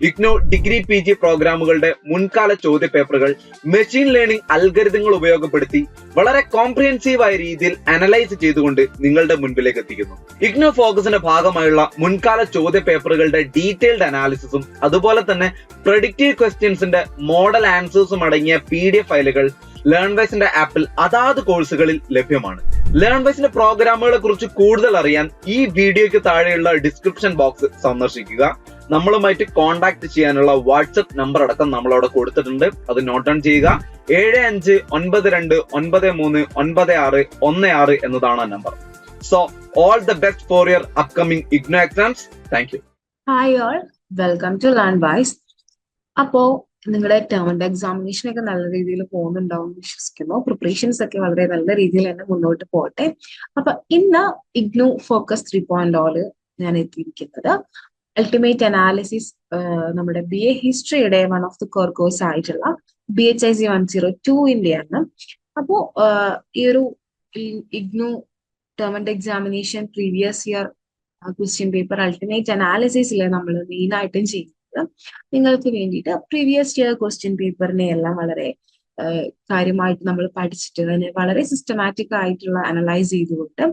IGNOU degree P G പ്രോഗ്രാമുകളുടെ മുൻകാല ചോദ്യ പേപ്പറുകൾ മെഷീൻ ലേണിംഗ് അൽഗരിതങ്ങൾ ഉപയോഗപ്പെടുത്തി വളരെ കോംപ്രിഹെൻസീവായ രീതിയിൽ അനലൈസ് ചെയ്തുകൊണ്ട് നിങ്ങളുടെ മുൻപിലേക്ക് എത്തിക്കുന്നു. ഇഗ്നോ ഫോക്കസിന്റെ ഭാഗമായുള്ള മുൻകാല ചോദ്യ പേപ്പറുകളുടെ ഡീറ്റെയിൽഡ് അനാലിസിസും അതുപോലെ തന്നെ പ്രഡിക്റ്റീവ് ക്വസ്റ്റ്യൻസിന്റെ മോഡൽ ആൻസേഴ്സും അടങ്ങിയ പി ഡി എഫ് ഫയലുകൾ ലേൺവൈസിന്റെ ആപ്പിൽ അതാത് കോഴ്സുകളിൽ ലഭ്യമാണ്. ലേൺവൈസിന്റെ പ്രോഗ്രാമുകളെ കുറിച്ച് കൂടുതൽ അറിയാൻ ഈ വീഡിയോയ്ക്ക് താഴെയുള്ള ഡിസ്ക്രിപ്ഷൻ ബോക്സ് സന്ദർശിക്കുക. നമ്മളുമായിട്ട് കോൺടാക്ട് ചെയ്യാനുള്ള വാട്സപ്പ് നമ്പർ അടക്കം നമ്മൾ അവിടെ കൊടുത്തിട്ടുണ്ട്. അത് നോട്ട് ഡൗൺ ചെയ്യുക. ഏഴ് അഞ്ച് ഒൻപത് രണ്ട് ഒൻപത് മൂന്ന് ഒൻപത് ആറ് ഒന്ന് ആറ് എന്നതാണ് ആ number so all the best for your upcoming IGNOU exams thank you hi all welcome to learn wise അപ്പോ നിങ്ങളുടെ ടേമിന്റെ എക്സാമിനേഷൻ ഒക്കെ നല്ല രീതിയിൽ പോകുന്നുണ്ടാവും വിശ്വസിക്കുന്നു. പ്രിപ്പറേഷൻസ് ഒക്കെ വളരെ നല്ല രീതിയിൽ തന്നെ മുന്നോട്ട് പോകട്ടെ. അപ്പൊ ഇന്ന് IGNOU focus three point O ഞാൻ എത്തിയിരിക്കുന്നത്. അൾട്ടിമേറ്റ് അനാലിസിസ് നമ്മുടെ B A ഹിസ്റ്ററിയുടെ one of the core course ആയിട്ടുള്ള B H I C one zero ടുവിന്റെ ആണ്. അപ്പോ ഈ ഒരു IGNOU term examination previous year question paper ultimate അനാലിസിസിൽ നമ്മൾ മെയിൻ ആയിട്ടും ചെയ്യുന്നത് നിങ്ങൾക്ക് വേണ്ടിയിട്ട് പ്രീവിയസ് ഇയർ ക്വസ്റ്റ്യൻ പേപ്പറിനെ എല്ലാം വളരെ കാര്യമായിട്ട് നമ്മൾ പഠിച്ചിട്ട് അതിനെ വളരെ സിസ്റ്റമാറ്റിക് ആയിട്ടുള്ള അനലൈസ് ചെയ്തുകൊണ്ട്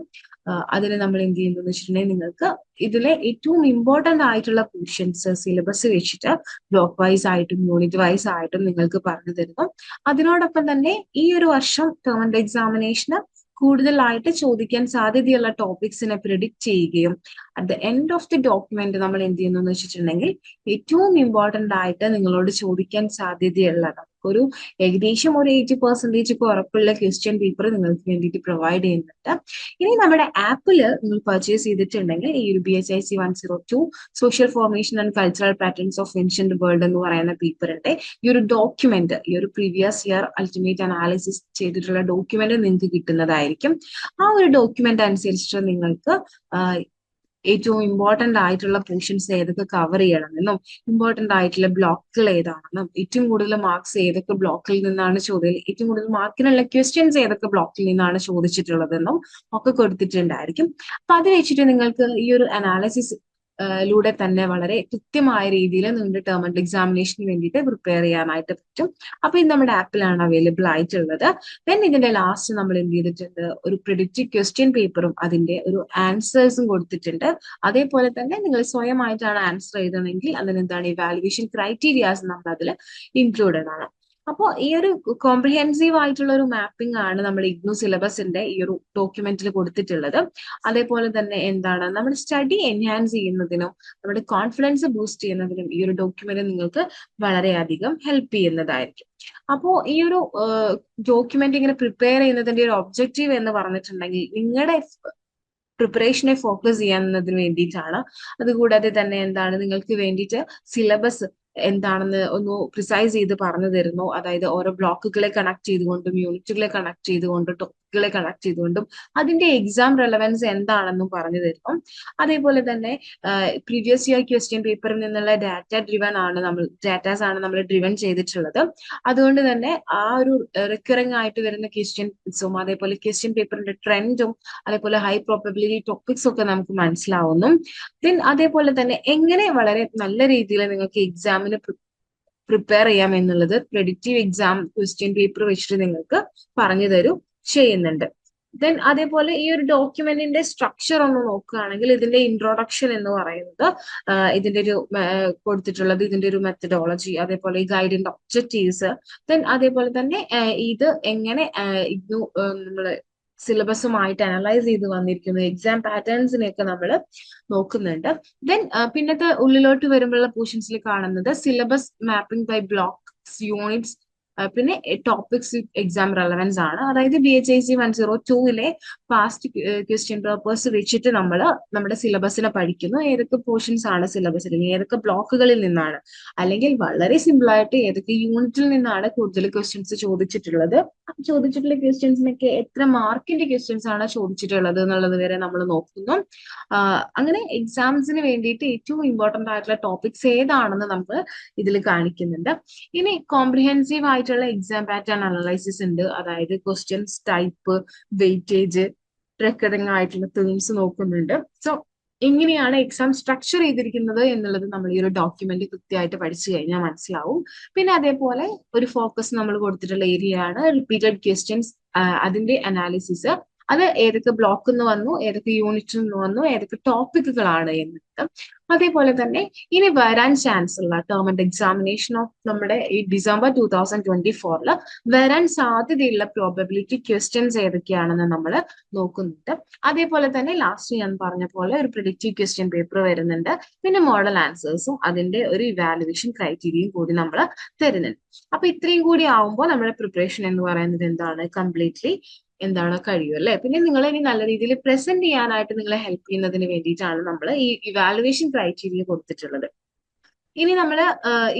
അതിനെ നമ്മൾ എന്ത് ചെയ്യുന്നു വെച്ചിട്ടുണ്ടെങ്കിൽ നിങ്ങൾക്ക് ഇതിലെ ഏറ്റവും ഇമ്പോർട്ടന്റ് ആയിട്ടുള്ള ക്വസ്റ്റ്യൻസ് സിലബസ് വെച്ചിട്ട് ബ്ലോക്ക് വൈസ് ആയിട്ടും യൂണിറ്റ് വൈസ് ആയിട്ടും നിങ്ങൾക്ക് പറഞ്ഞു തരുന്നു. അതിനോടൊപ്പം തന്നെ ഈ ഒരു വർഷം ടേം എക്സാമിനേഷന് കൂടുതലായിട്ട് ചോദിക്കാൻ സാധ്യതയുള്ള ടോപ്പിക്സിനെ പ്രിഡിക്റ്റ് ചെയ്യുകയും at the end of the document നമ്മൾ എന്ത് ചെയ്യുന്നു എന്ന് വെച്ചിട്ടുണ്ടെങ്കിൽ ഏറ്റവും ഇമ്പോർട്ടന്റ് ആയിട്ട് നിങ്ങളോട് ചോദിക്കാൻ സാധ്യതയുള്ള ഒരു ഏകദേശം ഒരു എയ്റ്റി പെർസെന്റേജ് ഉറപ്പുള്ള ക്വസ്റ്റ്യൻ പേപ്പർ നിങ്ങൾക്ക് വേണ്ടിയിട്ട് പ്രൊവൈഡ് ചെയ്യുന്നുണ്ട്. ഇനി നമ്മുടെ ആപ്പിൽ നിങ്ങൾ പർച്ചേസ് ചെയ്തിട്ടുണ്ടെങ്കിൽ ഈ ഒരു B H I C one zero two social formation and cultural patterns of ancient world എന്ന് പറയുന്ന പേപ്പറിന്റെ ഈ ഒരു ഡോക്യുമെന്റ് ഈ ഒരു പ്രീവിയസ് ഇയർ അൾട്ടിമേറ്റ് അനാലിസിസ് ചെയ്തിട്ടുള്ള ഡോക്യുമെന്റ് നിങ്ങൾക്ക് കിട്ടുന്നതായിരിക്കും. ആ ഒരു ഡോക്യുമെന്റ് അനുസരിച്ചിട്ട് നിങ്ങൾക്ക് ഏറ്റവും ഇമ്പോർട്ടന്റ് ആയിട്ടുള്ള പോർഷൻസ് ഏതൊക്കെ കവർ ചെയ്യണമെന്നും ഇമ്പോർട്ടന്റ് ആയിട്ടുള്ള ബ്ലോക്കുകൾ ഏതാണെന്നും ഏറ്റവും കൂടുതൽ മാർക്സ് ഏതൊക്കെ ബ്ലോക്കിൽ നിന്നാണ് ചോദ്യം ഏറ്റവും കൂടുതൽ മാർക്കിനുള്ള ക്വസ്റ്റ്യൻസ് ഏതൊക്കെ ബ്ലോക്കിൽ നിന്നാണ് ചോദിച്ചിട്ടുള്ളതെന്നും ഒക്കെ കൊടുത്തിട്ടുണ്ടായിരിക്കും. അപ്പൊ അത് വെച്ചിട്ട് നിങ്ങൾക്ക് ഈ ഒരു അനാലിസിസ് ലൂടെ തന്നെ വളരെ കൃത്യമായ രീതിയിൽ നിങ്ങളുടെ ടേം ആൻഡ് എക്സാമിനേഷന് വേണ്ടിയിട്ട് പ്രിപ്പയർ ചെയ്യാനായിട്ട് പറ്റും. അപ്പൊ ഇത് നമ്മുടെ ആപ്പിലാണ് അവൈലബിൾ ആയിട്ടുള്ളത്. ദെൻ ഇതിന്റെ ലാസ്റ്റ് നമ്മൾ എന്ത് ചെയ്തിട്ടുണ്ട്? ഒരു പ്രിഡിക്റ്റീവ് ക്വസ്റ്റ്യൻ പേപ്പറും അതിന്റെ ഒരു ആൻസേഴ്സും കൊടുത്തിട്ടുണ്ട്. അതേപോലെ തന്നെ നിങ്ങൾ സ്വയമായിട്ടാണ് ആൻസർ ചെയ്തതെങ്കിൽ അതിന് എന്താണ് ഇവാലുവേഷൻ ക്രൈറ്റീരിയാസ് നമ്മൾ അതിൽ ഇൻക്ലൂഡഡ് ആണ് അപ്പോൾ ഈ ഒരു കോംപ്രിഹെൻസീവ് ആയിട്ടുള്ള ഒരു മാപ്പിംഗ് ആണ് നമ്മൾ ഇഗ്നു സിലബസിന്റെ ഈ ഒരു ഡോക്യുമെന്റിൽ കൊടുത്തിട്ടുള്ളത്. അതേപോലെ തന്നെ എന്താണ്? നമ്മുടെ സ്റ്റഡി എൻഹാൻസ് ചെയ്യുന്നതിനും നമ്മുടെ കോൺഫിഡൻസ് ബൂസ്റ്റ് ചെയ്യുന്നതിനും ഈ ഒരു ഡോക്യുമെന്റ് നിങ്ങൾക്ക് വളരെയധികം ഹെൽപ്പ് ചെയ്യുന്നതായിരിക്കും. അപ്പോ ഈ ഒരു ഡോക്യുമെന്റ് ഇങ്ങനെ പ്രിപ്പയർ ചെയ്യുന്നതിന്റെ ഒരു ഒബ്ജക്റ്റീവ് എന്ന് പറഞ്ഞിട്ടുണ്ടെങ്കിൽ നിങ്ങളുടെ പ്രിപ്പറേഷനെ ഫോക്കസ് ചെയ്യാൻ വേണ്ടിയിട്ടാണ്. അതുകൂടാതെ തന്നെ എന്താണ്? നിങ്ങൾക്ക് വേണ്ടിയിട്ട് സിലബസ് എന്താണെന്ന് ഒന്ന് പ്രിസൈസ് ചെയ്ത് പറഞ്ഞു തരുന്നു. അതായത് ഓരോ ബ്ലോക്കുകളെ കണക്ട് ചെയ്തുകൊണ്ടും യൂണിറ്റുകളെ കണക്ട് ചെയ്തുകൊണ്ടും ടോപ്പിക്കുകളെ കണക്ട് ചെയ്തുകൊണ്ടും അതിന്റെ എക്സാം റെലവൻസ് എന്താണെന്നും പറഞ്ഞു തരുന്നു. അതേപോലെ തന്നെ പ്രീവിയസ് ഇയർ ക്വസ്റ്റ്യൻ പേപ്പറിൽ നിന്നുള്ള ഡാറ്റ ഡ്രിവൻ ആണ് നമ്മൾ ഡാറ്റാസ് ആണ് നമ്മൾ ഡ്രിവൻ ചെയ്തിട്ടുള്ളത്. അതുകൊണ്ട് തന്നെ ആ ഒരു റിക്കറിംഗ് ആയിട്ട് വരുന്ന ക്വസ്റ്റ്യൻസും അതേപോലെ ക്വസ്റ്റ്യൻ പേപ്പറിന്റെ ട്രെൻഡും അതേപോലെ ഹൈ പ്രോബബിലിറ്റി ടോപ്പിക്സ് ഒക്കെ നമുക്ക് മനസ്സിലാവുന്നു. ദെൻ അതേപോലെ തന്നെ എങ്ങനെ വളരെ നല്ല രീതിയിൽ നിങ്ങൾക്ക് എക്സാമിന് പ്രിപ്പയർ ചെയ്യാം എന്നുള്ളത് പ്രെഡിക്റ്റീവ് എക്സാം ക്വസ്റ്റ്യൻ പേപ്പർ വെച്ചിട്ട് നിങ്ങൾക്ക് പറഞ്ഞു തരും ചെയ്യുന്നുണ്ട്. ദെൻ അതേപോലെ ഈ ഒരു ഡോക്യുമെന്റിന്റെ സ്ട്രക്ചർ ഒന്ന് നോക്കുകയാണെങ്കിൽ ഇതിന്റെ ഇൻട്രോഡക്ഷൻ എന്ന് പറയുന്നത് ഇതിന്റെ ഒരു കൊടുത്തിട്ടുള്ളത് ഇതിന്റെ ഒരു മെത്തഡോളജി അതേപോലെ ഈ ഗൈഡിന്റെ ഒബ്ജക്റ്റീവ്സ് ദെൻ അതേപോലെ തന്നെ ഇത് എങ്ങനെ ഇത് നമ്മൾ സിലബസുമായിട്ട് അനലൈസ് ചെയ്ത് വന്നിരിക്കുന്നു എക്സാം പാറ്റേൺസിനെയൊക്കെ നമ്മൾ നോക്കുന്നുണ്ട്. ദെൻ പിന്നത്തെ ഉള്ളിലോട്ട് വരുമ്പോഴുള്ള പോർഷൻസിൽ കാണുന്നത് syllabus mapping by blocks units പിന്നെ ടോപ്പിക്സ് എക്സാം റെലവൻസ് ആണ്. അതായത് B H I C one zero ടൂവിലെ past question papers വെച്ചിട്ട് നമ്മൾ നമ്മുടെ സിലബസിനെ പഠിക്കുന്നു. ഏതൊക്കെ പോർഷൻസ് ആണ് സിലബസിൽ ഏതൊക്കെ ബ്ലോക്കുകളിൽ നിന്നാണ്? അല്ലെങ്കിൽ വളരെ സിമ്പിൾ ആയിട്ട് ഏതൊക്കെ യൂണിറ്റിൽ നിന്നാണ് കൂടുതൽ ക്വസ്റ്റ്യൻസ് ചോദിച്ചിട്ടുള്ളത്? ചോദിച്ചിട്ടുള്ള ക്വസ്റ്റ്യൻസിനൊക്കെ എത്ര മാർക്കിന്റെ ക്വസ്റ്റ്യൻസ് ആണ് ചോദിച്ചിട്ടുള്ളത് എന്നുള്ളത് വരെ നമ്മൾ നോക്കുന്നു. അങ്ങനെ എക്സാംസിന് വേണ്ടിയിട്ട് ഏറ്റവും ഇമ്പോർട്ടന്റ് ആയിട്ടുള്ള ടോപ്പിക്സ് ഏതാണെന്ന് നമുക്ക് ഇതിൽ കാണിക്കുന്നുണ്ട്. ഇനി കോംപ്രിഹെൻസീവ് ആയിട്ടുള്ള എക്സാം പാറ്റേൺ അനലൈസിസ് ഉണ്ട്. അതായത് ക്വസ്റ്റ്യൻസ് ടൈപ്പ് വെയിറ്റേജ് റെക്കറിംഗ് ആയിട്ടുള്ള തേംസ് നോക്കുന്നുണ്ട്. സോ എങ്ങനെയാണ് എക്സാം സ്ട്രക്ചർ ചെയ്തിരിക്കുന്നത് എന്നുള്ളത് നമ്മൾ ഈ ഒരു ഡോക്യുമെന്റ് കൃത്യമായിട്ട് പഠിച്ചു കഴിഞ്ഞാൽ മനസ്സിലാവും. പിന്നെ അതേപോലെ ഒരു ഫോക്കസ് നമ്മൾ കൊടുത്തിട്ടുള്ള ഏരിയ ആണ് റിപ്പീറ്റഡ് ക്വസ്റ്റ്യൻസ് അതിന്റെ അനാലിസിസ് അത് ഏതൊക്കെ ബ്ലോക്കിൽ നിന്ന് വന്നു ഏതൊക്കെ യൂണിറ്റിൽ നിന്ന് വന്നു ഏതൊക്കെ ടോപ്പിക്കുകളാണ് എന്നിട്ട് അതേപോലെ തന്നെ ഇനി വരാൻ ചാൻസ് ഉള്ള ടേം ആൻഡ് എക്സാമിനേഷൻ ഓഫ് നമ്മുടെ ഈ ഡിസംബർ ടൂ തൗസൻഡ് ട്വന്റി ഫോറിൽ വരാൻ സാധ്യതയുള്ള പ്രോബബിലിറ്റി ക്വസ്റ്റ്യൻസ് ഏതൊക്കെയാണെന്ന് നമ്മൾ നോക്കുന്നുണ്ട്. അതേപോലെ തന്നെ ലാസ്റ്റ് ഞാൻ പറഞ്ഞ പോലെ ഒരു പ്രിഡിക്റ്റീവ് ക്വസ്റ്റ്യൻ പേപ്പർ വരുന്നുണ്ട്. പിന്നെ മോഡൽ ആൻസേഴ്സും അതിന്റെ ഒരു ഇവാലുവേഷൻ ക്രൈറ്റീരിയയും കൂടി നമ്മൾ തരുന്നുണ്ട്. അപ്പൊ ഇത്രയും കൂടി ആവുമ്പോൾ നമ്മുടെ പ്രിപ്പറേഷൻ എന്ന് പറയുന്നത് എന്താണ്? കംപ്ലീറ്റ്ലി എന്താണ് കഴിയും അല്ലെ? പിന്നെ നിങ്ങളെ ഇനി നല്ല രീതിയിൽ പ്രസന്റ് ചെയ്യാനായിട്ട് നിങ്ങളെ ഹെൽപ്പ് ചെയ്യുന്നതിന് വേണ്ടിയിട്ടാണ് നമ്മൾ ഈ ഇവാലുവേഷൻ ക്രൈറ്റീരിയ കൊടുത്തിട്ടുള്ളത്. ഇനി നമ്മൾ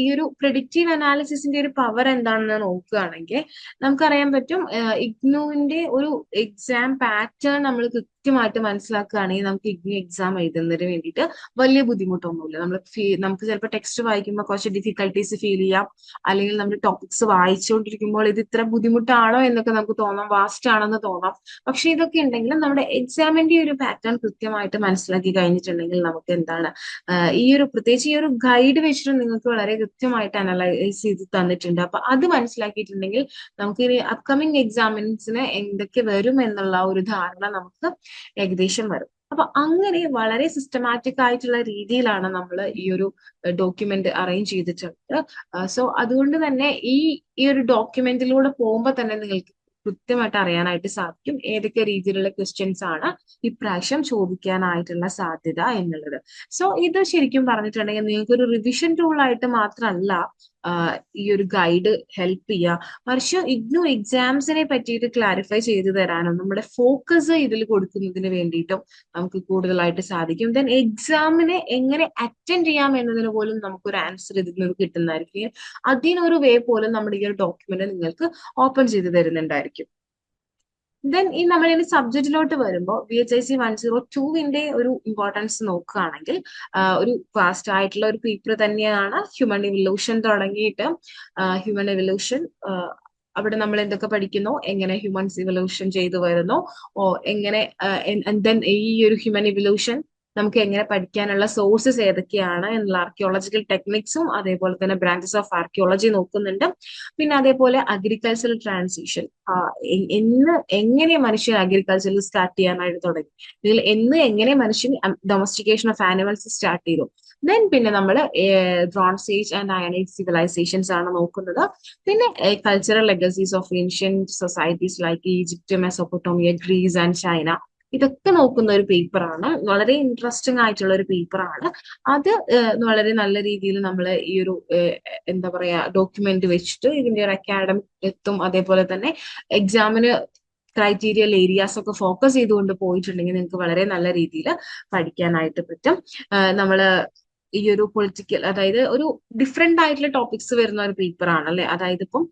ഈ ഒരു പ്രിഡിക്റ്റീവ് അനാലിസിസിന്റെ ഒരു പവർ എന്താണെന്ന് നോക്കുകയാണെങ്കിൽ നമുക്കറിയാൻ പറ്റും ഇഗ്നുവിന്റെ ഒരു എക്സാം പാറ്റേൺ നമ്മൾ കൃത്യമായിട്ട് മനസ്സിലാക്കുകയാണെങ്കിൽ നമുക്ക് ഇഗ്നി എക്സാം എഴുതുന്നതിന് വേണ്ടിയിട്ട് വലിയ ബുദ്ധിമുട്ടൊന്നുമില്ല. നമ്മൾ നമുക്ക് ചിലപ്പോൾ ടെക്സ്റ്റ് വായിക്കുമ്പോൾ കുറച്ച് ഡിഫിക്കൽട്ടീസ് ഫീൽ ചെയ്യാം. അല്ലെങ്കിൽ നമ്മൾ ടോപ്പിക്സ് വായിച്ചുകൊണ്ടിരിക്കുമ്പോൾ ഇത് ഇത്ര ബുദ്ധിമുട്ടാണോ എന്നൊക്കെ നമുക്ക് തോന്നാം. വാസ്റ്റ് ആണെന്ന് തോന്നാം. പക്ഷെ ഇതൊക്കെ ഉണ്ടെങ്കിലും നമ്മുടെ എക്സാമിന്റെ ഒരു പാറ്റേൺ കൃത്യമായിട്ട് മനസ്സിലാക്കി കഴിഞ്ഞിട്ടുണ്ടെങ്കിൽ നമുക്ക് എന്താണ് ഈ ഒരു പ്രത്യേകിച്ച് ഈ ഒരു ഗൈഡ് വെച്ചിട്ട് നിങ്ങൾക്ക് വളരെ കൃത്യമായിട്ട് അനലൈസ് ചെയ്ത് തന്നിട്ടുണ്ട്. അപ്പൊ അത് മനസ്സിലാക്കിയിട്ടുണ്ടെങ്കിൽ നമുക്ക് ഇനി അപ്കമിങ് എക്സാമിൻസിന് എന്തൊക്കെ വരും എന്നുള്ള ഒരു ധാരണ നമുക്ക് ഏകദേശം വരും. അപ്പൊ അങ്ങനെ വളരെ സിസ്റ്റമാറ്റിക് ആയിട്ടുള്ള രീതിയിലാണ് നമ്മൾ ഈ ഒരു ഡോക്യുമെന്റ് അറേഞ്ച് ചെയ്തിട്ടുള്ളത്. സോ അതുകൊണ്ട് തന്നെ ഈ ഈ ഒരു ഡോക്യുമെന്റിലൂടെ പോകുമ്പോൾ തന്നെ നിങ്ങൾക്ക് കൃത്യമായിട്ട് അറിയാനായിട്ട് സാധിക്കും ഏതൊക്കെ രീതിയിലുള്ള ക്വസ്റ്റ്യൻസ് ആണ് ഇപ്രാവശ്യം ചോദിക്കാനായിട്ടുള്ള സാധ്യത എന്നുള്ളത്. സോ ഇത് ശരിക്കും പറഞ്ഞിട്ടുണ്ടെങ്കിൽ നിങ്ങൾക്ക് ഒരു റിവിഷൻ ടൂൾ ആയിട്ട് മാത്രമല്ല ഈ ഒരു ഗൈഡ് ഹെൽപ്പ് ചെയ്യുക മറിച്ച് ഇഗ്നു എക്സാംസിനെ പറ്റിയിട്ട് ക്ലാരിഫൈ ചെയ്തു തരാനും നമ്മുടെ ഫോക്കസ് ഇതിൽ കൊടുക്കുന്നതിന് വേണ്ടിയിട്ടും നമുക്ക് കൂടുതലായിട്ട് സാധിക്കും. ദെൻ എക്സാമിനെ എങ്ങനെ അറ്റൻഡ് ചെയ്യാം എന്നതിന് പോലും നമുക്കൊരു ആൻസർ ഇതിൽ നിന്ന് കിട്ടുന്നതായിരിക്കും. അതിനൊരു വേ പോലും നമ്മുടെ ഈ ഒരു ഡോക്യുമെന്റ് നിങ്ങൾക്ക് ഓപ്പൺ ചെയ്ത് തരുന്നുണ്ടായിരിക്കും. ദെൻ ഈ നമ്മൾ ഇനി സബ്ജക്റ്റിലോട്ട് വരുമ്പോൾ B H I C one zero ടുവിന്റെ ഒരു ഇമ്പോർട്ടൻസ് നോക്കുകയാണെങ്കിൽ ഒരു ഫാസ്റ്റ് ആയിട്ടുള്ള ഒരു പേപ്പർ തന്നെയാണ് ഹ്യൂമൻ ഇവല്യൂഷൻ തുടങ്ങിയിട്ട് ഹ്യൂമൻ ഇവല്യൂഷൻ അവിടെ നമ്മൾ എന്തൊക്കെ പഠിക്കുന്നു എങ്ങനെ ഹ്യൂമൻസ് ഇവല്യൂഷൻ ചെയ്തു വരുന്നു ഓ എങ്ങനെ ദെൻ ഈ ഒരു ഹ്യൂമൻ ഇവല്യൂഷൻ നമുക്ക് എങ്ങനെ പഠിക്കാനുള്ള സോഴ്സസ് ഏതൊക്കെയാണ് എന്നുള്ള ആർക്കിയോളജിക്കൽ ടെക്നിക്സും അതേപോലെ തന്നെ ബ്രാഞ്ചസ് ഓഫ് ആർക്കിയോളജി നോക്കുന്നുണ്ട്. പിന്നെ അതേപോലെ അഗ്രികൾച്ചറൽ ട്രാൻസിഷൻ എന്ന് എങ്ങനെ മനുഷ്യൻ അഗ്രികൾച്ചറിൽ സ്റ്റാർട്ട് ചെയ്യാനായിട്ട് തുടങ്ങി? ഇതിൽ എന്ന് എങ്ങനെ മനുഷ്യൻ ഡൊമസ്റ്റിക്കേഷൻ ഓഫ് ആനിമൽസ് സ്റ്റാർട്ട് ചെയ്തു? ദെൻ പിന്നെ നമ്മൾ bronze age and iron age civilisations ആണ് നോക്കുന്നത്. പിന്നെ cultural legacies of ancient societies like Egypt Mesopotamia Greece and China ഇതൊക്കെ നോക്കുന്ന ഒരു പേപ്പറാണ് വളരെ ഇൻട്രസ്റ്റിംഗ് ആയിട്ടുള്ള ഒരു പേപ്പറാണ് അത് വളരെ നല്ല രീതിയിൽ നമ്മൾ ഈ ഒരു എന്താ പറയാ ഡോക്യുമെന്റ് വെച്ചിട്ട് ഇതിന്റെ ഒരു അക്കാഡമിക് എത്തും. അതേപോലെ തന്നെ എക്സാമിന് ക്രൈറ്റീരിയൽ ഏരിയാസ് ഒക്കെ ഫോക്കസ് ചെയ്തുകൊണ്ട് പോയിട്ടുണ്ടെങ്കിൽ നിങ്ങൾക്ക് വളരെ നല്ല രീതിയിൽ പഠിക്കാനായിട്ട് പറ്റും. നമ്മൾ ഈ ഒരു പൊളിറ്റിക്കൽ അതായത് ഒരു ഡിഫറെന്റ് ആയിട്ടുള്ള ടോപ്പിക്സ് വരുന്ന ഒരു പേപ്പർ ആണ് അല്ലെ? അതായത് ഇപ്പം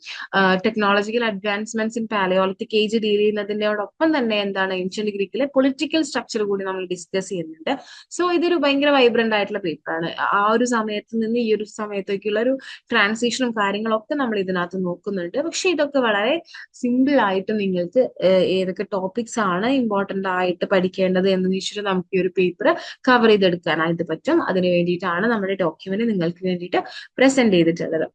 technological advancements in palaeolithic age deal ചെയ്യുന്നതിനോടൊപ്പം തന്നെ എന്താണ് ഏൻഷ്യന്റ് ഗ്രീക്കിലെ പൊളിറ്റിക്കൽ സ്ട്രക്ചർ കൂടി നമ്മൾ ഡിസ്കസ് ചെയ്യുന്നുണ്ട്. സോ ഇതൊരു ഭയങ്കര വൈബ്രന്റ് ആയിട്ടുള്ള പേപ്പർ ആണ്. ആ ഒരു സമയത്ത് നിന്ന് ഈ ഒരു സമയത്തേക്കുള്ള ഒരു ട്രാൻസിഷനും കാര്യങ്ങളൊക്കെ നമ്മൾ ഇതിനകത്ത് നോക്കുന്നുണ്ട്. പക്ഷെ ഇതൊക്കെ വളരെ സിമ്പിൾ ആയിട്ട് നിങ്ങൾക്ക് ഏതൊക്കെ ടോപ്പിക്സ് ആണ് ഇമ്പോർട്ടന്റ് ആയിട്ട് പഠിക്കേണ്ടത് എന്ന് വെച്ചിട്ട് നമുക്ക് ഈ ഒരു പേപ്പർ കവർ ചെയ്തെടുക്കാനായിട്ട് പറ്റും. അതിന് വേണ്ടിയിട്ട് ആണ് നമ്മുടെ ഡോക്യുമെന്റ് നിങ്ങൾക്ക് വേണ്ടിയിട്ട് പ്രസന്റ് ചെയ്തിട്ടുള്ളത്.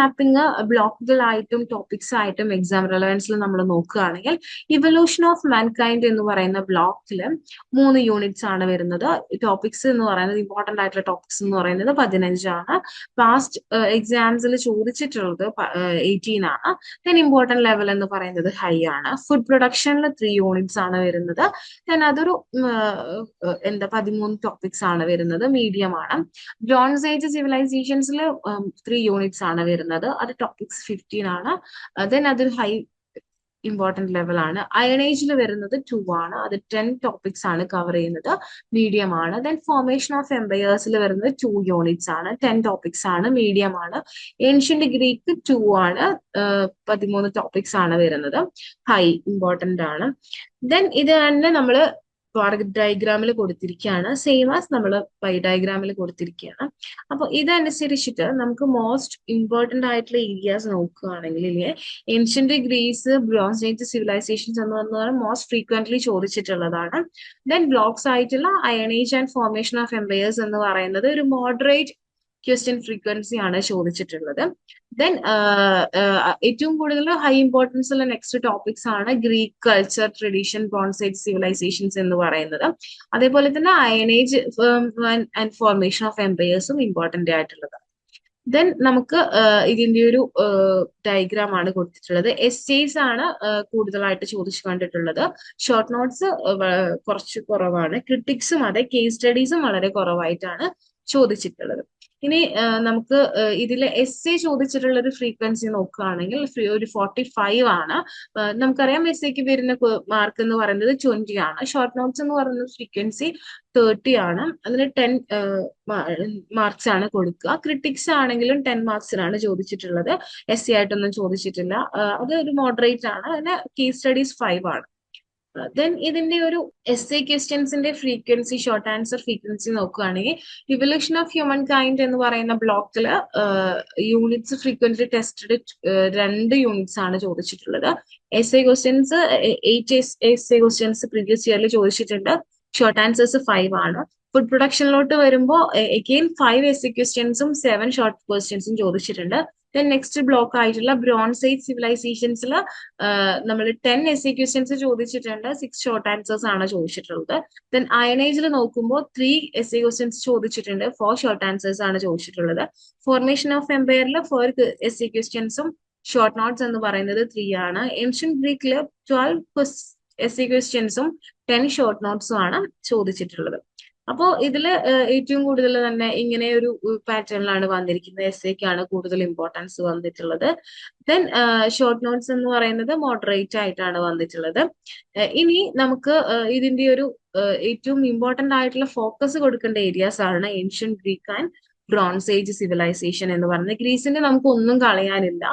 മാപ്പിംഗ് ബ്ലോക്കുകളായിട്ടും ടോപ്പിക്സ് ആയിട്ടും എക്സാം റിലവൻസിൽ നമ്മൾ നോക്കുകയാണെങ്കിൽ ഇവല്യൂഷൻ ഓഫ് മാൻകൈൻഡ് എന്ന് പറയുന്ന ബ്ലോക്കിൽ മൂന്ന് യൂണിറ്റ്സ് ആണ് വരുന്നത്. ടോപ്പിക്സ് എന്ന് പറയുന്നത് ഇമ്പോർട്ടന്റ് ആയിട്ടുള്ള ടോപ്പിക്സ് എന്ന് പറയുന്നത് പതിനഞ്ചാണ്. പാസ്റ്റ് എക്സാംസിൽ ചോദിച്ചിട്ടുള്ളത് എയ്റ്റീൻ ആണ്. ദെൻ ഇമ്പോർട്ടന്റ് ലെവൽ എന്ന് പറയുന്നത് ഹൈ ആണ്. ഫുഡ് പ്രൊഡക്ഷനിൽ ത്രീ യൂണിറ്റ്സ് ആണ് വരുന്നത്. ദെൻ അതൊരു എന്താ പതിമൂന്ന് ടോപ്പിക്സ് ആണ് വരുന്നത്. മീഡിയം ആണ്. ബ്രോൺസ് ഏജ് സിവിലൈസേഷൻസിൽ ത്രീ യൂണിറ്റ്സ് ആണ് വരുന്നത്. അത് ടോപ്പിക്സ് ഫിഫ്റ്റീൻ ആണ്. ദെൻ അതൊരു ഹൈ ഇമ്പോർട്ടന്റ് ലെവൽ ആണ്. അയൺ ഏജിൽ വരുന്നത് ടു ആണ്. അത് ടെൻ ടോപ്പിക്സ് ആണ് കവർ ചെയ്യുന്നത്. മീഡിയം ആണ്. ദെൻ ഫോർമേഷൻ ഓഫ് എംപയേഴ്സിൽ വരുന്നത് ടു യൂണിറ്റ്സ് ആണ്. ടെൻ ടോപ്പിക്സ് ആണ്. മീഡിയം ആണ്. ഏൻഷ്യന്റ് ഗ്രീക്ക് ടു ആണ്. ഏഹ് പതിമൂന്ന് ടോപ്പിക്സ് ആണ് വരുന്നത്. ഹൈ ഇമ്പോർട്ടന്റ് ആണ്. ദെൻ ഇത് തന്നെ നമ്മൾ ഡയഗ്രാമിൽ കൊടുത്തിരിക്കുകയാണ് സെയിം ആസ് നമ്മൾ പൈ ഡയഗ്രാമിൽ കൊടുത്തിരിക്കുകയാണ് അപ്പൊ ഇതനുസരിച്ചിട്ട് നമുക്ക് മോസ്റ്റ് ഇമ്പോർട്ടന്റ് ആയിട്ടുള്ള ഏരിയാസ് നോക്കുകയാണെങ്കിൽ ഇല്ലേ ancient Greece bronze age civilisations എന്ന് പറഞ്ഞാൽ മോസ്റ്റ് ഫ്രീക്വന്റ്ലി ചോദിച്ചിട്ടുള്ളതാണ്. ദെൻ ബ്ലോക്സ് ആയിട്ടുള്ള iron age and formation of empires എന്ന് പറയുന്നത് ഒരു മോഡറേറ്റ് ക്വസ്റ്റ്യൻ ഫ്രീക്വൻസി ആണ് ചോദിച്ചിട്ടുള്ളത്. ദെൻ ഏറ്റവും കൂടുതൽ ഹൈ ഇമ്പോർട്ടൻസ് ഉള്ള നെക്സ്റ്റ് ടോപ്പിക്സ് ആണ് Greek culture tradition bronze age civilisations എന്ന് പറയുന്നത്. അതേപോലെ തന്നെ iron age and formation of എംപയേഴ്സും important ആയിട്ടുള്ളത്. ദെൻ നമുക്ക് ഇതിന്റെ ഒരു ഡയഗ്രാം ആണ് കൊടുത്തിട്ടുള്ളത്. എസ്സേസ് ആണ് കൂടുതലായിട്ട് ചോദിച്ചു കണ്ടിട്ടുള്ളത് ഷോർട്ട് നോട്ട്സ് കുറച്ച് കുറവാണ്. ക്രിട്ടിക്സും അതെ കേസ് സ്റ്റഡീസും വളരെ കുറവായിട്ടാണ് ചോദിച്ചിട്ടുള്ളത്. ഇനി നമുക്ക് ഇതിൽ എസ് എ ചോദിച്ചിട്ടുള്ള ഒരു ഫ്രീക്വൻസി നോക്കുകയാണെങ്കിൽ ഒരു ഫോർട്ടി ഫൈവ് ആണ് നമുക്കറിയാം എസ് എക്ക് വരുന്ന മാർക്ക് എന്ന് പറയുന്നത് ട്വന്റി ആണ്. ഷോർട്ട് നോട്ട്സ് എന്ന് പറയുന്ന ഫ്രീക്വൻസി തേർട്ടി ആണ്. അതിന് ടെൻ മാർക്സ് ആണ് കൊടുക്കുക. ക്രിട്ടിക്സ് ആണെങ്കിലും ടെൻ മാർക്സിനാണ് ചോദിച്ചിട്ടുള്ളത്. എസ് സി ആയിട്ടൊന്നും ചോദിച്ചിട്ടില്ല. അത് ഒരു മോഡറേറ്റ് ആണ്. അതിന് കേസ് സ്റ്റഡീസ് ഫൈവ് ആണ്. ദെൻ ഇതിന്റെ ഒരു എസ് എ ക്വസ്റ്റ്യൻസിന്റെ ഫ്രീക്വൻസി ഷോർട്ട് ആൻസർ ഫ്രീക്വൻസി നോക്കുകയാണെങ്കിൽ റിവല്യൂഷൻ ഓഫ് ഹ്യൂമൻ കൈൻഡ് എന്ന് പറയുന്ന ബ്ലോക്കിൽ യൂണിറ്റ്സ് ഫ്രീക്വൻസി ടെസ്റ്റഡ് രണ്ട് യൂണിറ്റ്സ് ആണ് ചോദിച്ചിട്ടുള്ളത്. S A questions eight S A questions previous ഇയറിൽ ചോദിച്ചിട്ടുണ്ട്. ഷോർട്ട് ആൻസേഴ്സ് ഫൈവ് ആണ്. ഫുഡ് പ്രൊഡക്ഷനിലോട്ട് വരുമ്പോൾ എഗെയിൻ ഫൈവ് എസ് എ ക്വസ്റ്റ്യൻസും സെവൻ ഷോർട്ട് ക്വസ്റ്റ്യൻസും ചോദിച്ചിട്ടുണ്ട്. ദെൻ നെക്സ്റ്റ് ബ്ലോക്ക് ആയിട്ടുള്ള ബ്രോൺസ് ഏജ് സിവിലൈസേഷൻസിൽ നമ്മൾ ടെൻ എസ് എ ക്വസ്റ്റ്യൻസ് ചോദിച്ചിട്ടുണ്ട് സിക്സ് ഷോർട്ട് ആൻസേഴ്സ് ആണ് ചോദിച്ചിട്ടുള്ളത്. ദെൻ അയനേജിൽ നോക്കുമ്പോൾ ത്രീ എസ് എ ക്വസ്റ്റ്യൻസ് ചോദിച്ചിട്ടുണ്ട് ഫോർ ഷോർട്ട് ആൻസേഴ്സ് ആണ് ചോദിച്ചിട്ടുള്ളത്. ഫോർമേഷൻ ഓഫ് എംപയറിൽ ഫോർ എസ് സി ക്വസ്റ്റ്യൻസും ഷോർട്ട് നോട്ട്സ് എന്ന് പറയുന്നത് ത്രീ ആണ്. ഏൻഷ്യൻ ഗ്രീക്കിൽ ട്വൽവ് എസ് സി ക്വസ്റ്റ്യൻസും ടെൻ ഷോർട്ട് നോട്ട്സും ആണ് ചോദിച്ചിട്ടുള്ളത്. അപ്പോ ഇതിൽ ഏറ്റവും കൂടുതൽ തന്നെ ഇങ്ങനെ ഒരു പാറ്റേണിലാണ് വന്നിരിക്കുന്നത്. എസ് എക്കാണ് കൂടുതൽ ഇമ്പോർട്ടൻസ് വന്നിട്ടുള്ളത്. ദെൻ ഷോർട്ട് നോട്ട്സ് എന്ന് പറയുന്നത് മോഡറേറ്റ് ആയിട്ടാണ് വന്നിട്ടുള്ളത്. ഇനി നമുക്ക് ഇതിന്റെ ഒരു ഏറ്റവും ഇമ്പോർട്ടന്റ് ആയിട്ടുള്ള ഫോക്കസ് കൊടുക്കേണ്ട ഏരിയാസ് ആണ് ancient Greek and bronze age civilisation എന്ന് പറയുന്നത്. ഗ്രീസിന്റെ നമുക്ക് ഒന്നും കളയാനില്ല.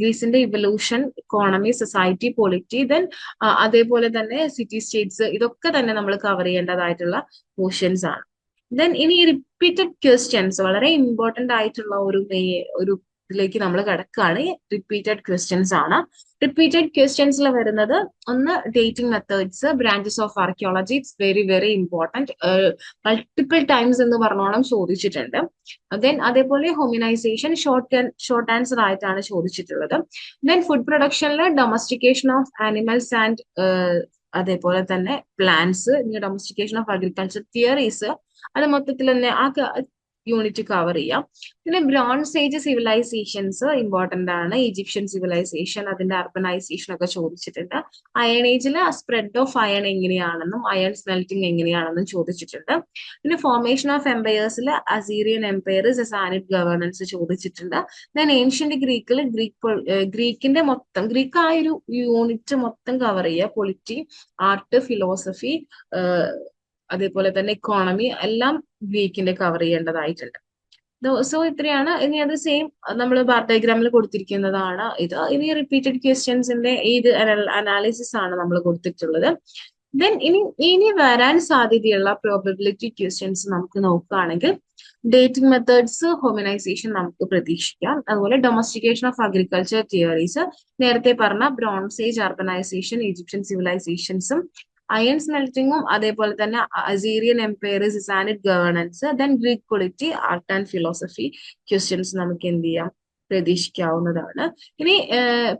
ഗ്രീസിന്റെ evolution economy society polity then അതേപോലെ തന്നെ സിറ്റി സ്റ്റേറ്റ്സ് ഇതൊക്കെ തന്നെ നമ്മൾ കവർ ചെയ്യേണ്ടതായിട്ടുള്ള പോർഷൻസ് ആണ്. ദെൻ ഇനി റിപ്പീറ്റഡ് ക്വസ്റ്റ്യൻസ് വളരെ ഇമ്പോർട്ടന്റ് ആയിട്ടുള്ള ഒരു ഒരു ഇതിലേക്ക് നമ്മൾ കിടക്കുകയാണ് റിപ്പീറ്റഡ് ക്വസ്റ്റ്യൻസ് ആണ്. റിപ്പീറ്റഡ് ക്വസ്റ്റ്യൻസിൽ വരുന്നത് ഒന്ന് dating methods branches of archaeology it's very very important multiple times എന്ന് പറഞ്ഞോളം ചോദിച്ചിട്ടുണ്ട്. ദെൻ അതേപോലെ ഹോമിനൈസേഷൻ ഷോർട്ട് ഷോർട്ട് ആൻസർ ആയിട്ടാണ് ചോദിച്ചിട്ടുള്ളത്. ദെൻ ഫുഡ് പ്രൊഡക്ഷനിൽ ഡൊമസ്റ്റിക്കേഷൻ ഓഫ് ആനിമൽസ് ആൻഡ് അതേപോലെ തന്നെ plants domestication of agriculture theories അത് മൊത്തത്തിൽ തന്നെ ആ യൂണിറ്റ് കവർ ചെയ്യാം. പിന്നെ ബ്രോൺസ് ഏജ് സിവിലൈസേഷൻസ് ഇമ്പോർട്ടന്റ് ആണ്. ഈജിപ്ഷ്യൻ സിവിലൈസേഷൻ അതിന്റെ അർബനൈസേഷൻ ഒക്കെ ചോദിച്ചിട്ടുണ്ട്. അയൺ ഏജിൽ സ്പ്രെഡ് ഓഫ് അയൺ എങ്ങനെയാണെന്നും അയൺ സ്മെൽറ്റിംഗ് എങ്ങനെയാണെന്നും ചോദിച്ചിട്ടുണ്ട്. പിന്നെ ഫോർമേഷൻ ഓഫ് എംപയേഴ്സിൽ അസീറിയൻ എംപയർ സസാനിഡ് ഗവേണൻസ് ചോദിച്ചിട്ടുണ്ട്. ദെൻ ഏൻഷ്യന്റ് ഗ്രീക്കിൽ ഗ്രീക്ക് ഗ്രീക്കിന്റെ മൊത്തം ഗ്രീക്ക് ആ ഒരു യൂണിറ്റ് മൊത്തം കവർ ചെയ്യുക. പൊളിറ്റി ആർട്ട് ഫിലോസഫി അതേപോലെ തന്നെ ഇക്കോണമി എല്ലാം വീക്കിന്റെ കവർ ചെയ്യേണ്ടതായിട്ടുണ്ട്. സോ ഇത്രയാണ്. ഇനി അത് സെയിം നമ്മൾ ബാർ ഡയഗ്രാമിൽ കൊടുത്തിരിക്കുന്നതാണ്. ഇത് ഇനി റിപ്പീറ്റഡ് ക്വസ്റ്റ്യൻസിന്റെ ഏത് അനാലിസിസ് ആണ് നമ്മൾ കൊടുത്തിട്ടുള്ളത്. ദെൻ ഇനി ഇനി വരാൻ സാധ്യതയുള്ള പ്രോബബിലിറ്റി ക്വസ്റ്റ്യൻസ് നമുക്ക് നോക്കുകയാണെങ്കിൽ ഡേറ്റിംഗ് മെത്തേഡ്സ് ഹോമിനൈസേഷൻ നമുക്ക് പ്രതീക്ഷിക്കാം. അതുപോലെ ഡൊമസ്റ്റിക്കേഷൻ ഓഫ് അഗ്രികൾച്ചർ തിയറീസ് നേരത്തെ പറഞ്ഞ ബ്രോൺസ് ഏജ് അർബനൈസേഷൻ ഈജിപ്ഷ്യൻ സിവിലൈസേഷൻസും അയൺ സ്മെൽറ്റിങ്ങും അതേപോലെ തന്നെ Assyrian empire Sasanid governance then Greek polity art and philosophy questions നമുക്ക് എന്ത് ചെയ്യാം? പ്രതീക്ഷിക്കാവുന്നതാണ്. ഇനി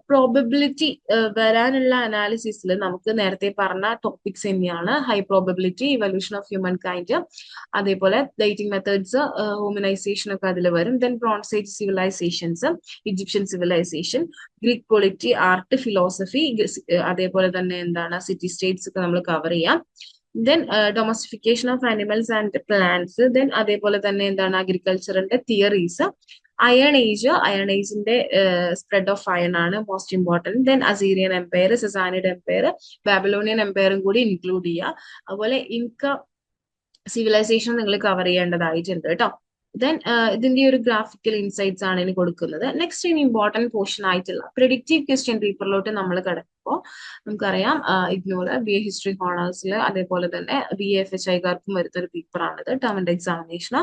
പ്രോബബിലിറ്റി വരാനുള്ള അനാലിസിസിൽ നമുക്ക് നേരത്തെ പറഞ്ഞ ടോപ്പിക്സ് തന്നെയാണ്. High probability evolution of humankind അതേപോലെ ഡേറ്റിംഗ് മെത്തേഡ്സ് ഹ്യൂമനൈസേഷൻ ഒക്കെ അതിൽ വരും. Then bronze age civilisations Egyptian civilisation Greek polity art philosophy അതേപോലെ തന്നെ എന്താണ് സിറ്റി സ്റ്റേറ്റ്സ് ഒക്കെ നമ്മൾ കവർ ചെയ്യാം. Then domestication of animals and plants then അതേപോലെ തന്നെ എന്താണ് അഗ്രികൾച്ചറിന്റെ തിയറീസ് അയൺ ഏജ് അയൺ ഏജിന്റെ സ്പ്രെഡ് ഓഫ് അയൺ ആണ് most important then Assyrian empire Sasanid empire Babylonian എംപയറും കൂടി ഇൻക്ലൂഡ് ചെയ്യുക. അതുപോലെ ഇൻക സിവിലൈസേഷൻ നിങ്ങൾ കവർ ചെയ്യേണ്ടതായിട്ടുണ്ട് കേട്ടോ. ദെൻ ഇതിന്റെ ഒരു ഗ്രാഫിക്കൽ ഇൻസൈറ്റ്സ് ആണ് ഇനി കൊടുക്കുന്നത്. നെക്സ്റ്റ് ഇനി ഇമ്പോർട്ടന്റ് പോർഷൻ ആയിട്ടുള്ള പ്രിഡിക്റ്റീവ് ക്വസ്റ്റ്യൻ പേപ്പറിലോട്ട് നമ്മൾ കിടക്കുമ്പോൾ നമുക്കറിയാം ഇഗ്നോർ ബി എ ഹിസ്റ്ററി ഹോണേഴ്സിൽ അതേപോലെ തന്നെ ബി എഫ് എച്ച് ഐക്കാർക്കും വരുന്ന ഒരു പേപ്പറാണിത് term and examination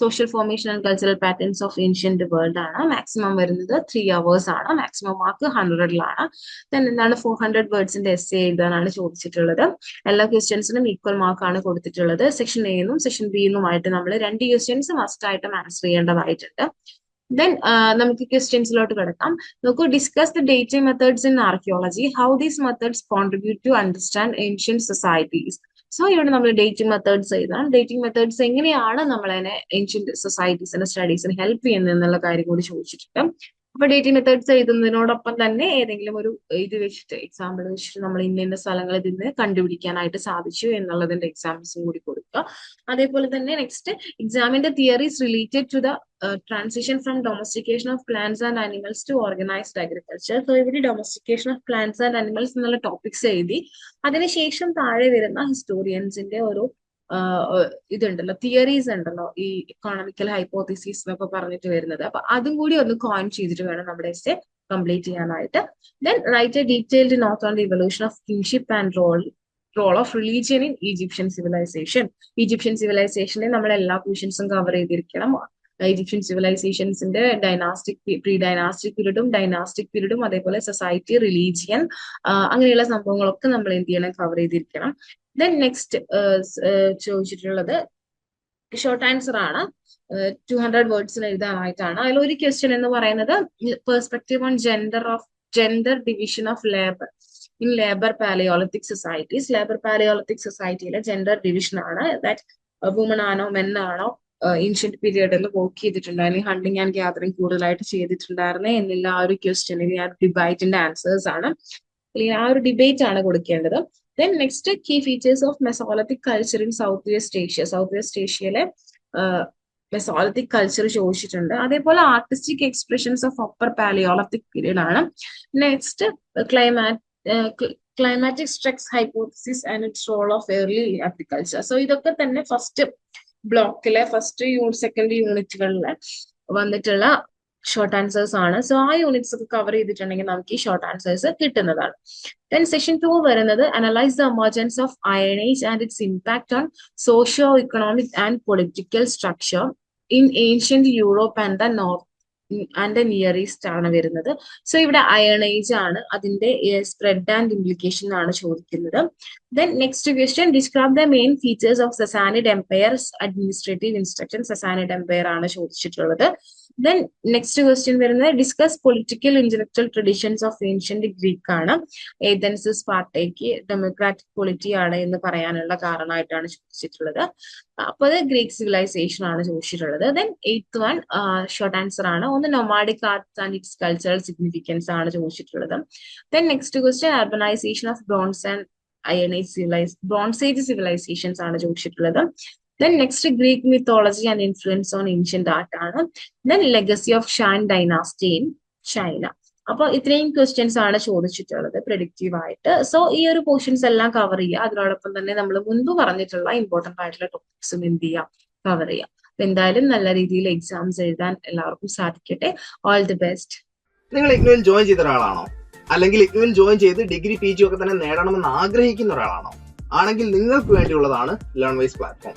social formation and cultural patterns of ancient world ആണ്. മാക്സിമം വരുന്നത് ത്രീ അവേഴ്സ് ആണ്. മാക്സിമം മാർക്ക് ഹൺഡ്രഡിലാണ് ദെൻ എന്താണ് ഫോർ ഹൺഡ്രഡ് വേർഡ്സിന്റെ എസ് എഴുതാനാണ് ചോദിച്ചിട്ടുള്ളത്. എല്ലാ ക്വസ്റ്റ്യൻസിനും ഈക്വൽ മാർക്കാണ് കൊടുത്തിട്ടുള്ളത്. സെക്ഷൻ എന്നും സെക്ഷൻ ബി എന്നുമായിട്ട് നമ്മൾ രണ്ട് ക്വസ്റ്റ്യൻസ് മസ്റ്റ് ആയിട്ടും ആൻസർ ചെയ്യേണ്ടതായിട്ടുണ്ട്. ദെൻ നമുക്ക് ക്വസ്റ്റ്യൻസിലോട്ട് കിടക്കാം. നോക്കൂ discuss the dating methods in archaeology how these methods contribute to understand ancient societies so ഇവിടെ നമ്മൾ ഡേറ്റിംഗ് മെത്തേഡ്സ് എഴുതാം ഡേറ്റിംഗ് മെത്തേഡ്സ് എങ്ങനെയാണ് നമ്മളതിനെ ഏൻഷ്യന്റ് സൊസൈറ്റീസിന്റെ സ്റ്റഡീസിന് ഹെൽപ്പ് ചെയ്യുന്നത് എന്നുള്ള കാര്യം കൂടി ചോദിച്ചിട്ടുണ്ട്. അപ്പൊ ഡേറ്റിംഗ് മെത്തേഡ്സ് എഴുതുന്നതിനോടൊപ്പം തന്നെ ഏതെങ്കിലും ഒരു ഇത് വെച്ചിട്ട് എക്സാമ്പിൾ വെച്ചിട്ട് നമ്മൾ ഇന്ന ഇന്ന സ്ഥലങ്ങളിൽ നിന്ന് കണ്ടുപിടിക്കാനായിട്ട് സാധിച്ചു എന്നുള്ളതിന്റെ എക്സാമ്പിൾസും കൂടി കൊടുക്കുക. അതേപോലെ തന്നെ നെക്സ്റ്റ് എക്സാമിന്റെ theories related to the transition from domestication of plants and animals to organised agriculture so ഇവിടെ domestication of plants and animals എന്നുള്ള ടോപ്പിക്സ് എഴുതി. അതിനുശേഷം താഴെ വരുന്ന ഹിസ്റ്റോറിയൻസിന്റെ ഒരു ഇതുണ്ടല്ലോ തിയറീസ് ഉണ്ടല്ലോ ഈ ഇക്കോണമിക്കൽ ഹൈപ്പോത്തിസീസ് എന്നൊക്കെ പറഞ്ഞിട്ട് വരുന്നത്. അപ്പൊ അതും കൂടി ഒന്ന് കോയിൻ ചെയ്തിട്ട് വേണം നമ്മുടെ എസ്റ്റേ കംപ്ലീറ്റ് ചെയ്യാനായിട്ട്. Then write a detailed note on the evolution of kingship and role role of religion in Egyptian civilization Egyptian സിവിലൈസേഷനെ നമ്മൾ എല്ലാ ക്വസ്റ്റ്യൻസും കവർ ചെയ്തിരിക്കണം. ഈജിപ്ഷ്യൻ സിവിലൈസേഷൻസിന്റെ ഡൈനാസ്റ്റിക് പ്രീ ഡൈനാസ്റ്റിക് പീരീഡും ഡൈനാസ്റ്റിക് പീരീഡും അതേപോലെ സൊസൈറ്റി റിലീജിയൻ അങ്ങനെയുള്ള സംഭവങ്ങളൊക്കെ നമ്മൾ എന്ത് ചെയ്യണം? കവർ ചെയ്തിരിക്കണം. ദെൻ നെക്സ്റ്റ് ചോദിച്ചിട്ടുള്ളത് ഷോർട്ട് ആൻസർ ആണ്. ടു ഹൺഡ്രഡ് വേർഡ്സിൽ എഴുതാനായിട്ടാണ്. അതിൽ ഒരു ക്വസ്റ്റ്യൻ എന്ന് പറയുന്നത് perspective on gender of gender division of labour in labour palaeolithic societies labour palaeolithic സൊസൈറ്റിയിലെ gender division ആണ്. ദാറ്റ് വുമൺ ആണോ മെൻ ആണോ ഏൻഷ്യന്റ് പീരിയഡിൽ വർക്ക് ചെയ്തിട്ടുണ്ടായിരുന്നു ഹണ്ടിങ് ആൻഡ് ഗ്യാതറിങ് കൂടുതലായിട്ട് ചെയ്തിട്ടുണ്ടായിരുന്നു എന്നുള്ള ആ ഒരു ക്വസ്റ്റ്യൻ ആ ഡിബൈറ്റിന്റെ ആൻസേഴ്സ് ആണ്. ആ ഒരു ഡിബേറ്റ് ആണ് കൊടുക്കേണ്ടത്. Then next key features of mesolithic culture in south west Asia south west ഏഷ്യയിലെ മെസോളത്തിക് കൾച്ചർ ചോദിച്ചിട്ടുണ്ട്. അതേപോലെ artistic expressions of upper palaeolithic period ആണ്. Next climate climatic stress hypothesis and its role of early agriculture so ഇതൊക്കെ തന്നെ first ബ്ലോക്കിലെ first unit second യൂണിറ്റുകളിൽ വന്നിട്ടുള്ള short answers ആണ്. സോ ആ യൂണിറ്റ്സ് ഒക്കെ കവർ ചെയ്തിട്ടുണ്ടെങ്കിൽ നമുക്ക് ഈ ഷോർട്ട് ആൻസേഴ്സ് കിട്ടുന്നതാണ്. ദെൻ സെഷൻ ടു വരുന്നത് analyse the emergence of iron age and its impact on socio economic and political structure in ancient Europe and the north and the near east ആണ് വരുന്നത്. So ഇവിടെ Iron Age ആണ്. അതിന്റെ spread and implication ആണ് ചോദിക്കുന്നത്. Then next question describe the main features of Sasanid empire administrative instruction Sasanid empire ആണ് ചോദിച്ചിട്ടുള്ളത്. Then next question വരുന്നത് discuss political intellectual traditions of ancient Greek ആണ്. ഏതൻസ് സ്പാർട്ടയ്ക്ക് ഡെമോക്രാറ്റിക് പൊളിറ്റി ആണ് എന്ന് പറയാനുള്ള കാരണമായിട്ടാണ് ചോദിച്ചിട്ടുള്ളത്. അപ്പൊ അത് ഗ്രീക്ക് സിവിലൈസേഷൻ ആണ് ചോദിച്ചിട്ടുള്ളത്. Then eighth one short answer ആണ്. ഒന്ന് nomadic arts and its cultural significance ആണ് ചോദിച്ചിട്ടുള്ളത്. Then next question urbanisation of bronze and iron age civilise bronze age civilisations ആണ് ചോദിച്ചിട്ടുള്ളത്. Then next Greek mythology and influence on ancient art ആണ്. Then legacy of Shang dynasty in China അപ്പൊ ഇത്രയും questions ആണ് ചോദിച്ചിട്ടുള്ളത് predictive ആയിട്ട്. So ഈ ഒരു പോർഷൻസ് എല്ലാം കവർ ചെയ്യുക. അതിനോടൊപ്പം തന്നെ നമ്മൾ മുൻപ് പറഞ്ഞിട്ടുള്ള ഇമ്പോർട്ടന്റ് ആയിട്ടുള്ള ടോപ്പിക്സും എന്ത് ചെയ്യാം കവർ ചെയ്യാം അപ്പൊ എന്തായാലും നല്ല രീതിയിൽ എക്സാംസ് എഴുതാൻ എല്ലാവർക്കും സാധിക്കട്ടെ. ഓൾ ദി ബെസ്റ്റ് നിങ്ങൾ ഇഗ്നുവിൽ ജോയിൻ ചെയ്ത ഒരാളാണോ? അല്ലെങ്കിൽ ഇഗ്നുവിൽ ജോയിൻ ചെയ്ത് ഡിഗ്രി പി ജി ഒക്കെ തന്നെ നേടണമെന്ന് ആഗ്രഹിക്കുന്ന ഒരാളാണോ? ആണെങ്കിൽ നിങ്ങൾക്ക് വേണ്ടിയുള്ളതാണ് ലേൺ വൈസ് പ്ലാറ്റ്ഫോം